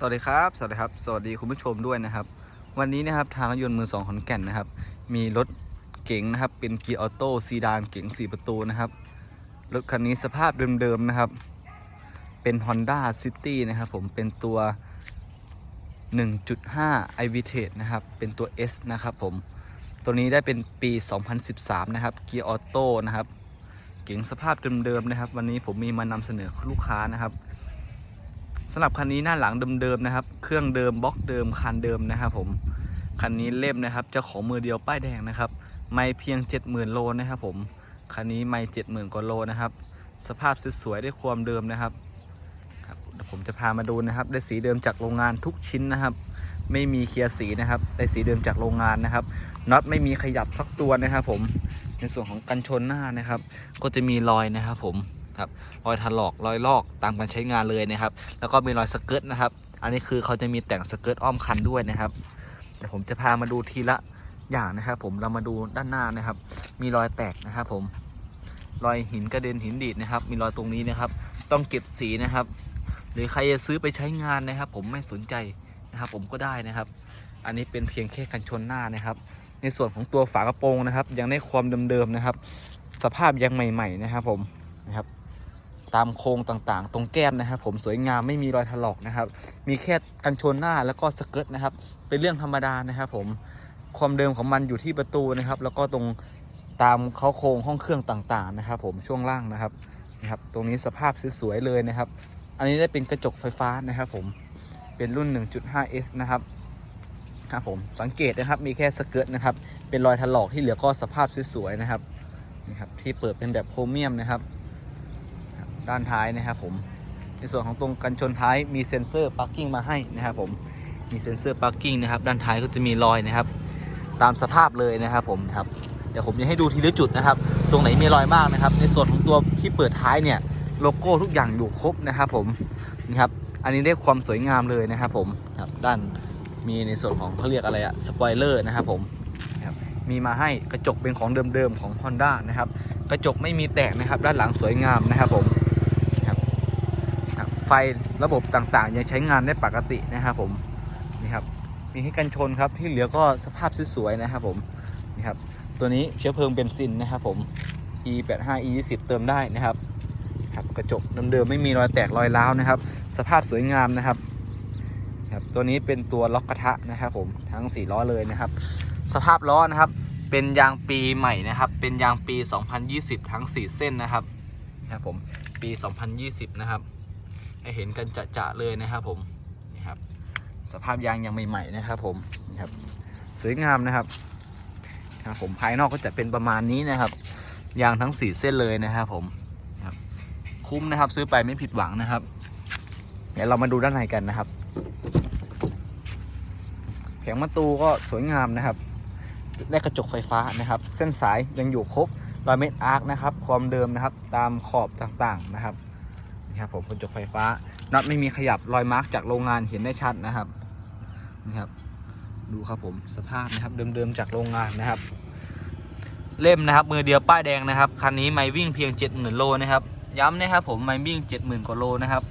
สวัสดีครับ สวัสดีครับ สวัสดีคุณผู้ชมด้วยนะครับ วันนี้นะครับทางรถยนต์มือสองขอนแก่นนะครับ มีรถเก๋งนะครับ เป็นเกียร์ออโต้ซีดานเก๋ง4 ประตูนะครับ รถคันนี้สภาพเดิมๆนะครับ เป็น Honda City นะครับผมเป็นตัว 1.5 i v t e c นะครับ เป็นตัว S นะครับผม ตัวนี้ได้เป็นปี 2013 นะครับ เกียร์ออโต้นะครับ เก๋งสภาพเดิมๆนะครับ วันนี้ผมมีมานำเสนอลูกค้านะครับ สำหรับคันนี้หน้าหลังเดิมๆนะครับ เครื่องเดิมบล็อกเดิมคันเดิมนะครับผม คันนี้เล่มนะครับเจ้าของมือเดียวป้ายแดงนะครับ ไม่เพียง 70,000 โลนะครับผม คันนี้ไม่70,000 กว่าโลนะครับ สภาพสวยๆได้ความเดิมนะครับครับเดี๋ยวผมจะพามาดูนะครับ ได้สีเดิมจากโรงงานทุกชิ้นนะครับ ไม่มีเคลียร์สีนะครับ ได้สีเดิมจากโรงงานนะครับ น็อตไม่มีขยับสักตัวนะครับผม ในส่วนของกันชนหน้านะครับ ก็จะมีรอยนะครับผม ครับรอยถลอกรอยลอกตามการใช้งานเลยนะครับ แล้วก็มีรอยสเกิร์ตนะครับ อันนี้คือเขาจะมีแต่งสเกิร์ตอ้อมคันด้วยนะครับเดี๋ยวผมจะพามาดูทีละอย่างนะครับ ผมเรามาดูด้านหน้านะครับ มีรอยแตกนะครับ ผมรอยหินกระเด็นหินดีดนะครับ มีรอยตรงนี้นะครับ ต้องเก็บสีนะครับ หรือใครจะซื้อไปใช้งานนะครับ ผมไม่สนใจนะครับ ผมก็ได้นะครับ อันนี้เป็นเพียงแค่กันชนหน้านะครับ ในส่วนของตัวฝากระโปรงนะครับ ยังได้ความเดิมๆนะครับ สภาพยังใหม่ ๆ นะครับ ผมนะครับ ตามโครงต่างๆ ตรงแก้มนะครับผมสวยงามไม่มีรอยถลอกนะครับ มีแค่กันชนหน้าแล้วก็สเกิร์ตนะครับ เป็นเรื่องธรรมดานะครับผมความเดิมของมันอยู่ที่ประตูนะครับ แล้วก็ตรงตามเขาโครงห้องเครื่องต่างๆนะครับ ผมช่วงล่างนะครับนะครับ ตรงนี้สภาพสวยๆเลยนะครับ อันนี้ได้เป็นกระจกไฟฟ้านะครับ ผมเป็นรุ่น 1.5S นะครับครับผมสังเกตนะครับมีแค่สเกิร์ตนะครับ เป็นรอยถลอกที่เหลือก็สภาพสวยๆนะครับนี่ครับที่เปิดเป็นแบบโครเมียมนะครับ ด้านท้ายนะครับผม ในส่วนของตรงกันชนท้ายมีเซ็นเซอร์พาร์กิ้งมาให้นะครับผม มีเซ็นเซอร์พาร์กิ้งนะครับ ด้านท้ายก็จะมีรอยนะครับ ตามสภาพเลยนะครับผมครับ เดี๋ยวผมจะให้ดูทีละจุดนะครับ ตรงไหนมีรอยมากนะครับ ในส่วนของตัวที่เปิดท้ายเนี่ยโลโก้ทุกอย่างอยู่ครบนะครับผมนี่ครับ อันนี้ได้ความสวยงามเลยนะครับผมครับด้านมีในส่วนของเขาเรียกอะไรอะสปอยเลอร์นะครับผมครับมีมาให้กระจกเป็นของเดิมๆของ Honda นะครับ กระจกไม่มีแตกนะครับ ด้านหลังสวยงามนะครับผม ไฟระบบต่างๆ ยังใช้งานได้ปกตินะครับผมนี่ครับมีให้กันชนครับที่เหลือก็สภาพสวยๆนะครับผมนี่ครับตัวนี้เชื้อเพลิงเบนซินนะครับผม E85 E20 เติมได้นะครับครับกระจกเดิมๆไม่มีรอยแตกรอยร้าวนะครับ สภาพสวยงามนะครับครับตัวนี้เป็นตัวล็อกกระทะนะครับผมทั้ง4ล้อเลยนะครับ สภาพล้อนะครับเป็นยางปีใหม่นะครับ เป็นยางปี 2020 ทั้ง 4 เส้นนะครับนะครับผมปี 2020 นะครับ ให้เห็นกันจะๆเลยนะครับผมนี่ครับสภาพยางยังใหม่ๆนะครับผมนี่ครับสวยงามนะครับนะครับผมภายนอกก็จะเป็นประมาณนี้นะครับ ยางทั้ง 4 เส้นเลยนะครับผมครับคุ้มนะครับซื้อไปไม่ผิดหวังนะครับ เดี๋ยวเรามาดูด้านในกันนะครับแผงประตูก็สวยงามนะครับได้กระจกไฟฟ้านะครับ เส้นสายยังอยู่ครบรอยเม็ดอาร์คนะครับ ความเดิมนะครับ ตามขอบต่างๆนะครับ ครับผมกระจกไฟฟ้าน็อตไม่มีขยับรอยมาร์กจากโรงงานเห็นได้ชัดนะครับนี่ครับ ดูครับผมสภาพนะครับเดิมๆจากโรงงานนะครับ เล่มนะครับมือเดียวป้ายแดงนะครับคันนี้ไม่วิ่งเพียง 70,000โลนะครับย้ำนะครับผมไม่วิ่ง 70,000กว่าโลนะครับ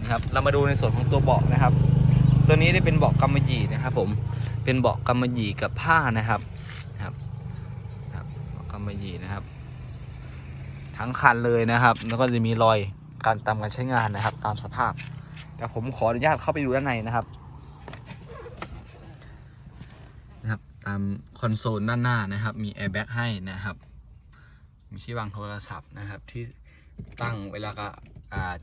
นะครับ เรามาดูในส่วนของตัวเบาะนะครับ ตัวนี้ได้เป็นเบาะกำมะหยี่นะครับ ผมเป็นเบาะกำมะหยี่กับผ้านะครับครับครับกำมะหยี่นะครับ ทั้งคันเลยนะครับ แล้วก็จะมีรอย การตามการใช้งานนะครับ ตามสภาพเดี๋ยวผมขออนุญาตเข้าไปดูด้านในนะครับนะครับ ตามคอนโซลด้านหน้านะครับ มีแอร์แบ็กให้นะครับ มีที่วางโทรศัพท์นะครับที่ตั้งเวลาก็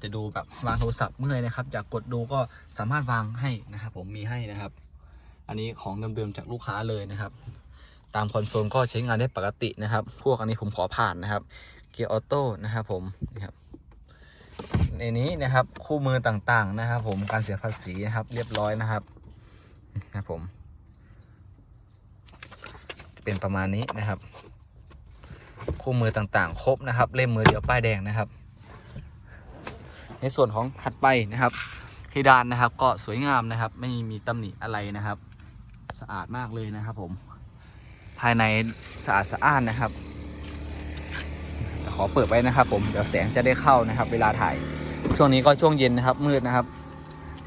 จะดูแบบวางโทรศัพท์เมื่อยนะครับ อยากกดดูก็สามารถวางให้นะครับ ผมมีให้นะครับ อันนี้ของเดิมๆจากลูกค้าเลยนะครับ ตามคอนโซลก็ใช้งานได้ปกตินะครับ พวกอันนี้ผมขอผ่านนะครับ เกียร์ออโต้นะครับผมนี่ครับ ในนี้นะครับ คู่มือต่างๆนะครับผมการเสียภาษีนะครับ เรียบร้อยนะครับนะครับผม เป็นประมาณนี้นะครับ คู่มือต่างๆ ครบนะครับ เล่มมือเดียวป้ายแดงนะครับ ในส่วนของถัดไปนะครับเพดานนะครับ ก็สวยงามนะครับ ไม่มีตำหนิอะไรนะครับ สะอาดมากเลยนะครับ ผม ภายในสะอาดสะอ้านนะครับขอเปิดไว้นะครับผม เดี๋ยวแสงจะได้เข้านะครับ เวลาถ่าย ช่วงนี้ก็ช่วงเย็นนะครับมืดนะครับ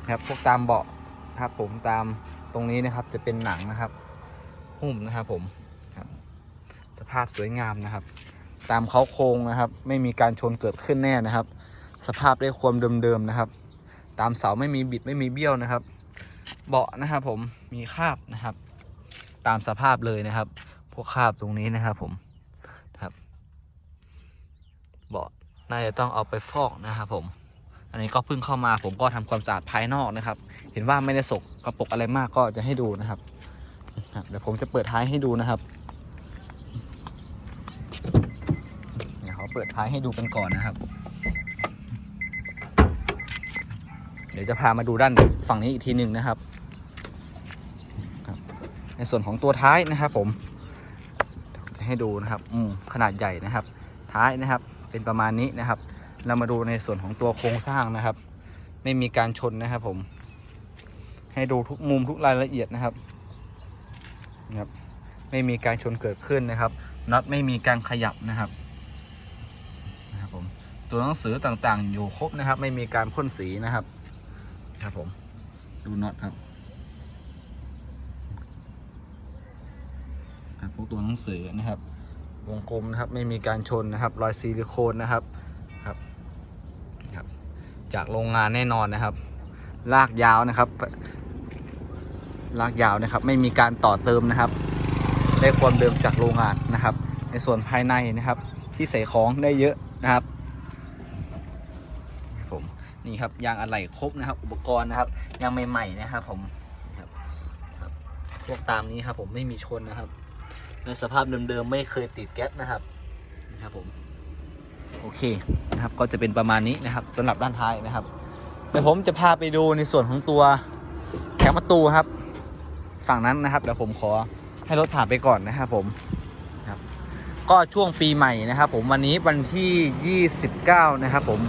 นะครับพวกตามเบาะนะครับผมตามตรงนี้นะครับจะเป็นหนังนะครับ หุ้มนะครับผมครับ สภาพสวยงามนะครับ ตามเขาโครงนะครับ ไม่มีการชนเกิดขึ้นแน่นะครับ สภาพได้ความเดิมๆนะครับ ตามเสาไม่มีบิดไม่มีเบี้ยวนะครับ เบาะนะครับผมมีคราบนะครับ ตามสภาพเลยนะครับ พวกคราบตรงนี้นะครับผมครับ เบาะน่าจะต้องเอาไปฟอกนะครับผม อันนี้ก็เพิ่งเข้ามาผมก็ทำความสะอาดภายนอกนะครับ เห็นว่าไม่ได้สกกระปรกอะไรมากก็จะให้ดูนะครับเดี๋ยวผมจะเปิดท้ายให้ดูนะครับเดี๋ยวเขาเปิดท้ายให้ดูกันก่อนนะครับ เดี๋ยวจะพามาดูด้านฝั่งนี้อีกทีหนึ่งนะครับ ในส่วนของตัวท้ายนะครับ ผม จะให้ดูนะครับ อืขนาดใหญ่นะครับ ท้ายนะครับ เป็นประมาณนี้นะครับ เรามาดูในส่วนของตัวโครงสร้างนะครับ ไม่มีการชนนะครับผม ให้ดูทุกมุมทุกรายละเอียดนะครับนะครับ ไม่มีการชนเกิดขึ้นนะครับน็อตไม่มีการขยับนะครับนะครับผมตัวหนังสือต่างๆ อยู่ครบนะครับ ไม่มีการพ่นสีนะครับครับผมดูน็อตครับพวกตัวหนังสือนะครับ วงกลมนะครับ ไม่มีการชนนะครับ รอยซิลิโคนนะครับ จากโรงงานแน่นอนนะครับ ลากยาวนะครับ ลากยาวนะครับ ไม่มีการต่อเติมนะครับ ได้ความเดิมจากโรงงานนะครับ ในส่วนภายในนะครับ ที่ใส่ของได้เยอะนะครับผมนี่ครับยางอะไหล่ครบนะครับ อุปกรณ์นะครับยางใหม่ๆนะครับ ผมครับครับพวกตามนี้ครับผมไม่มีชนนะครับในสภาพเดิมๆไม่เคยติดแก๊สนะครับนะครับผมโอเค นะครับ ก็จะเป็นประมาณนี้นะครับสำหรับด้านท้ายนะครับเดี๋ยวผมจะพาไปดูในส่วนของตัวแผงประตูครับ ฝั่งนั้นนะครับเดี๋ยวผมขอให้รถผ่านไปก่อนนะครับผมครับ ก็ช่วงปีใหม่นะครับ ผมวันนี้วันที่ 29 นะครับ ผม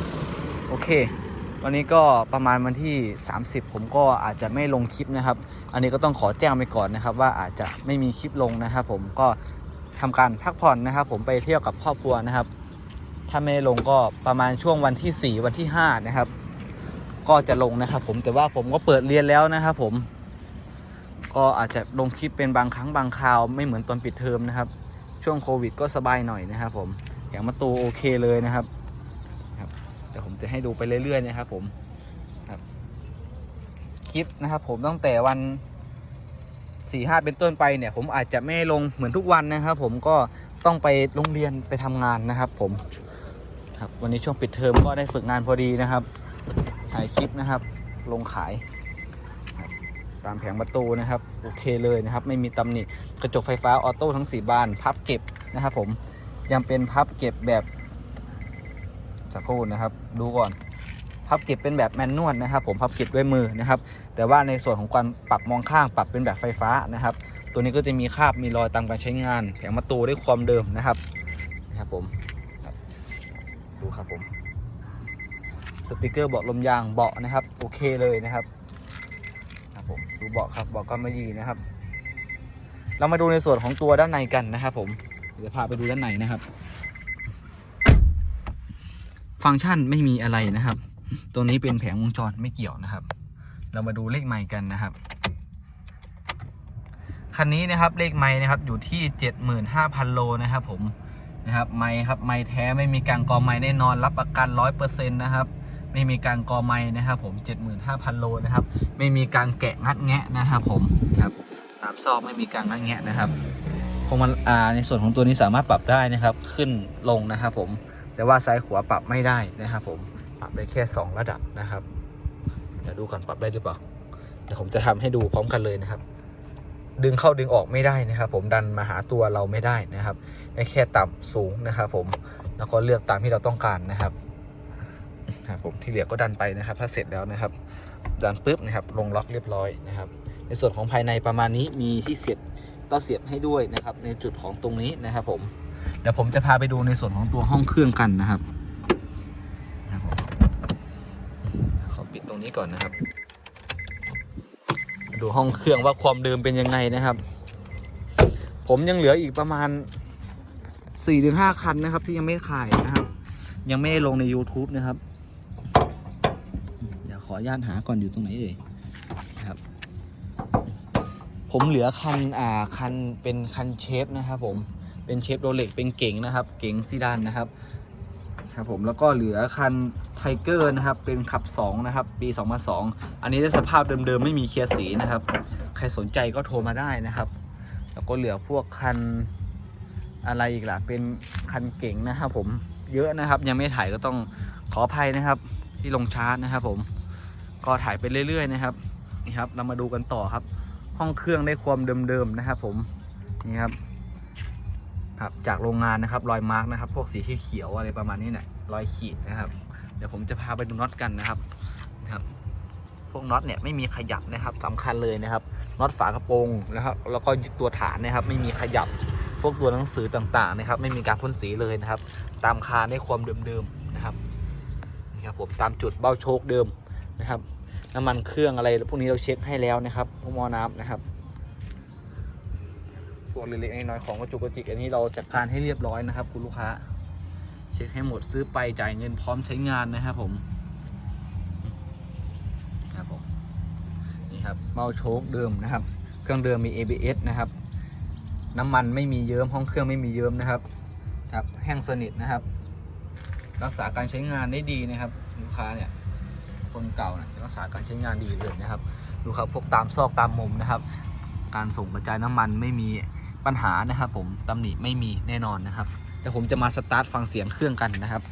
โอเค วันนี้ก็ประมาณวันที่ 30 ผมก็อาจจะไม่ลงคลิปนะครับ อันนี้ก็ต้องขอแจ้งไปก่อนนะครับ ว่าอาจจะไม่มีคลิปลงนะครับ ผมก็ทำการพักผ่อนนะครับ ผมไปเที่ยวกับครอบครัวนะครับ ถ้าไม่ลงก็ประมาณช่วงวันที่ 4 วันที่ 5 นะครับ ก็จะลงนะครับผมแต่ว่าผมก็เปิดเรียนแล้วนะครับผม ก็อาจจะลงคลิปเป็นบางครั้งบางคราวไม่เหมือนตอนปิดเทอมนะครับ ช่วงโควิดก็สบายหน่อยนะครับผมอย่างประตูโอเคเลยนะครับครับเดี๋ยวผมจะให้ดูไปเรื่อยๆนะครับผมคลิปนะครับผมตั้งแต่วันสี่ห้าเป็นต้นไปเนี่ยผมอาจจะไม่ลงเหมือนทุกวันนะครับ ผมก็ต้องไปโรงเรียนไปทำงานนะครับ ผม ครับ วันนี้ช่วงปิดเทอมก็ได้ฝึกงานพอดีนะครับ ถ่ายคลิปนะครับ ลงขาย ตามแผงประตูนะครับ โอเคเลยนะครับ ไม่มีตำหนิ กระจกไฟฟ้าออโต้ทั้ง 4 บาน พับเก็บนะครับผม ยังเป็นพับเก็บแบบสักครู่นะครับ ดูก่อน พับเก็บเป็นแบบแมนนวลนะครับ ผม พับเก็บด้วยมือนะครับ แต่ว่าในส่วนของการปรับมองข้าง ปรับเป็นแบบไฟฟ้านะครับ ตัวนี้ก็จะมีคราบ มีรอยตามการใช้งาน แผงประตูด้วยความเดิมนะครับ นะครับผม ดูครับผม สติกเกอร์เบาะลมยางเบาะนะครับ โอเคเลยนะครับครับผมดูเบาะครับเบาะก็ไม่ดีนะครับ เรามาดูในส่วนของตัวด้านในกันนะครับผมเดี๋ยวพาไปดูด้านในนะครับ ฟังก์ชันไม่มีอะไรนะครับ ตัวนี้เป็นแผงวงจรไม่เกี่ยวนะครับ เรามาดูเลขไมค์กันนะครับคันนี้นะครับเลขไมค์นะครับอยู่ที่ 75,000 โลนะครับผม นะครับไมค์ครับไมค์แท้ไม่มีการกอไมค์แน่นอนรับประกัน 100%นะครับไม่มีการกอไมค์นะครับผม 75,000 โลนะครับไม่มีการแกะงัดแงะนะครับผมครับตามซอกไม่มีการงัดแงะนะครับพวงมาอ่าในส่วนของตัวนี้สามารถปรับได้นะครับขึ้นลงนะครับผมแต่ว่าซ้ายขวาปรับไม่ได้นะครับผมปรับได้แค่ 2 ระดับนะครับเดี๋ยวดูก่อนปรับได้หรือเปล่าเดี๋ยวผมจะทำให้ดูพร้อมกันเลยนะครับ ดึงเข้าดึงออกไม่ได้นะครับ ผมดันมาหาตัวเราไม่ได้นะครับแค่ต่ำสูงนะครับ ผมแล้วก็เลือกตามที่เราต้องการนะครับนะครับผมที่เหลือก็ดันไปนะครับ ถ้าเสร็จแล้วนะครับ ดันปุ๊บนะครับ ลงล็อกเรียบร้อยนะครับ ในส่วนของภายในประมาณนี้มีที่เสียบก็เสียบให้ด้วยนะครับ ในจุดของตรงนี้นะครับ ผมเดี๋ยวผมจะพาไปดูในส่วนของตัวห้องเครื่องกันนะครับนะผมขอปิดตรงนี้ก่อนนะครับ ดูห้องเครื่องว่าความเดิมเป็นยังไงนะครับ ผมยังเหลืออีกประมาณ4-5คันนะครับ ที่ยังไม่ขายนะครับ ยังไม่ได้ลงใน YouTube นะครับ เดี๋ยวขออนุญาตหาก่อนอยู่ตรงไหนเอ่ยนะครับ ผมเหลือคันอ่าคันเป็นคันเชฟนะครับผมเป็นเชฟโรเล็กเป็นเก๋งนะครับ เก๋งซีดานนะครับ ครับผมแล้วก็เหลือคันไทเกอร์นะครับเป็นขับ 2 นะครับ ปี 2002 อันนี้ได้สภาพเดิมๆ ไม่มีเคลียร์สีนะครับ ใครสนใจก็โทรมาได้นะครับ แล้วก็เหลือพวกคันอะไรอีกล่ะ เป็นคันเก๋งนะครับผมเยอะนะครับ ยังไม่ถ่ายก็ต้องขออภัยนะครับ ที่ลงชาร์จนะครับผมก็ถ่ายไปเรื่อยๆนะครับนี่ครับเรามาดูกันต่อครับ ห้องเครื่องได้ความเดิมๆนะครับ ผมนี่ครับ ครับจากโรงงานนะครับรอยมาร์กนะครับ พวกสีเขียวอะไรประมาณนี้เนี่ยรอยขีดนะครับ เดี๋ยวผมจะพาไปดูน็อตกันนะครับนะครับพวกน็อตเนี่ยไม่มีขยับนะครับสำคัญเลยนะครับน็อตฝากระโปรงนะครับแล้วก็ยึดตัวฐานนะครับ ไม่มีขยับพวกตัวหนังสือต่างๆนะครับ ไม่มีการพ่นสีเลยนะครับ ตามคาในความเดิมๆนะครับนี่ครับผมตามจุดเบ้าโชคเดิมนะครับ น้ำมันเครื่องอะไรพวกนี้เราเช็คให้แล้วนะครับพวกหม้อน้ำนะครับ พวกเล็กๆน้อยๆของกระจุกกระจิกอันนี้เราจัดการให้เรียบร้อยนะครับ คุณลูกค้า เช็คให้หมดซื้อไปจ่ายเงินพร้อมใช้งานนะครับผมครับผมนี่ครับเบ้าโชคเดิมนะครับ เครื่องเดิมมี ABS นะครับ น้ำมันไม่มีเยิ้มห้องเครื่องไม่มีเยิ้มนะครับครับแห้งสนิทนะครับ รักษาการใช้งานได้ดีนะครับ ลูกค้าเนี่ยคนเก่านะจะรักษาการใช้งานดีเลยนะครับ ดูครับพวกตามซอกตามมุมนะครับ การส่งกระจายน้ำมันไม่มี ปัญหานะครับผมตำหนิไม่มีแน่นอนนะครับเดี๋ยวผมจะมาสตาร์ทฟังเสียงเครื่องกันนะครับ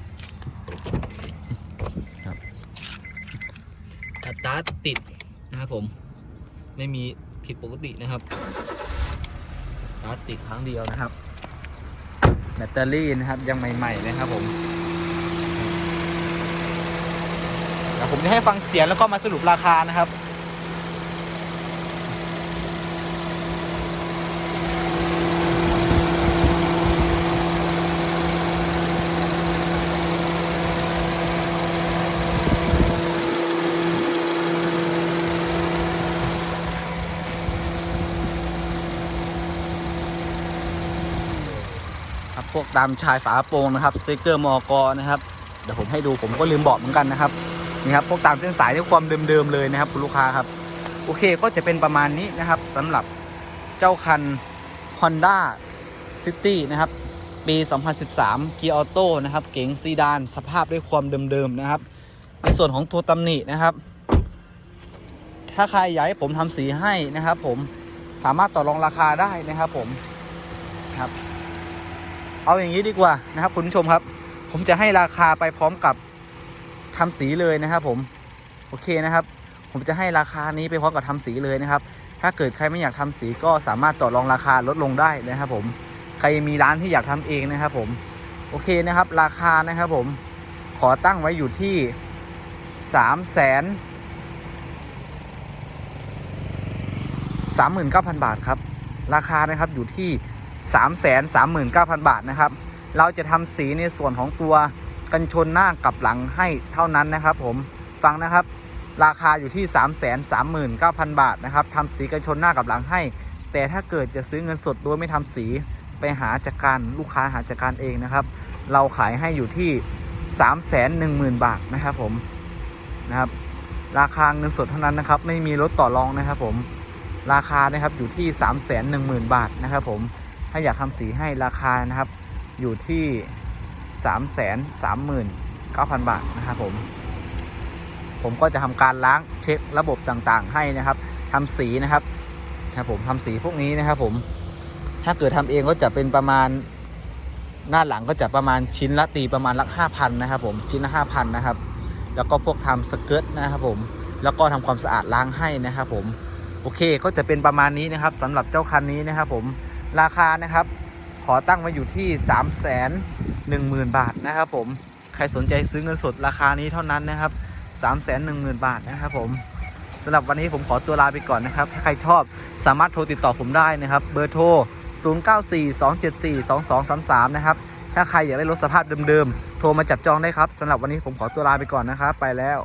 สตาร์ทติดนะครับผมไม่มีผิดปกตินะครับสตาร์ทติดครั้งเดียวนะครับ แบตเตอรี่นะครับยังใหม่ๆนะครับผมเดี๋ยวผมจะให้ฟังเสียงแล้วก็มาสรุปราคานะครับ พวกตามชายฝาโปรงนะครับสติกเกอร์มอกนะครับเดี๋ยวผมให้ดูผมก็ลืมบอกเหมือนกันนะครับนี่ครับพวกตามเส้นสายด้วยความเดิมๆเลยนะครับคุณลูกค้าครับโอเคก็จะเป็นประมาณนี้นะครับสำหรับเจ้าคัน Honda City นะครับปี 2013 g e a Auto นะครับ เก๋งซีดาน สภาพด้วยความเดิมๆนะครับ ในส่วนของตัวตำหนินะครับ ถ้าใครอยากให้ผมทำสีให้นะครับผมสามารถต่อรองราคาได้นะครับผมครับ เอาอย่างนี้ดีกว่านะครับคุณผู้ชมครับ ผมจะให้ราคาไปพร้อมกับทำสีเลยนะครับผมโอเคนะครับ ผมจะให้ราคานี้ไปพร้อมกับทำสีเลยนะครับ ถ้าเกิดใครไม่อยากทำสีก็สามารถต่อรองราคาลดลงได้นะครับ ผมใครมีร้านที่อยากทำเองนะครับ ผมโอเคนะครับ ราคานะครับผมขอตั้งไว้อยู่ที่สามแสนสามหมื่นเก้าพันบาทครับ ราคานะครับอยู่ที่ 3 3 9 0 0 0 บาทนะครับ เราจะทำสีในส่วนของตัวกันชนหน้ากับหลังให้เท่านั้นนะครับ ผมฟังนะครับ ราคาอยู่ที่ 3 3 9 0 0 0 บาทนะครับทำสีกันชนหน้ากับหลังให้ แต่ถ้าเกิดจะซื้อเงินสดโดยไม่ทำสีไปหาจากการลูกค้าหาจากการเองนะครับ เราขายให้อยู่ที่ 3 1 0 0 0 0 บาทนะครับผมนะครับ ราคาเงินสดเท่านั้นนะครับ ไม่มีลดต่อรองนะครับผมราคานะครับอยู่ที่ 3 1 0 0 0 0 บาทนะครับผม ถ้าอยากทำสีให้ราคานะครับ อยู่ที่ 3 3 9 0 0 0 บาทนะครับผม ผมก็จะทำการล้างเช็คระบบต่างๆ ให้นะครับทำสีนะครับนะครับผมทำสีพวกนี้นะครับผม ถ้าเกิดทำเองก็จะเป็นประมาณหน้าหลังก็จะประมาณชิ้นละตีประมาณละ5,000นะครับผมชิ้นละ5,000นะครับ แล้วก็พวกทำสเกิร์ตนะครับผมแล้วก็ทำความสะอาดล้างให้นะครับผมโอเคก็จะเป็นประมาณนี้นะครับสำหรับเจ้าคันนี้นะครับผม ราคานะครับ ขอตั้งไว้อยู่ที่ 3 1 0 0 0 0 บาทนะครับผม ใครสนใจซื้อเงินสดราคานี้เท่านั้นนะครับ 3 1 0 0 0 0 บาทนะครับผมสำหรับวันนี้ผมขอตัวลาไปก่อนนะครับ ถ้าใครชอบสามารถโทรติดต่อผมได้นะครับ เบอร์โทร 0942742233 นะครับ ถ้าใครอยากได้รถสภาพเดิมๆ โทรมาจับจองได้ครับสำหรับวันนี้ผมขอตัวลาไปก่อนนะครับ ไปแล้ว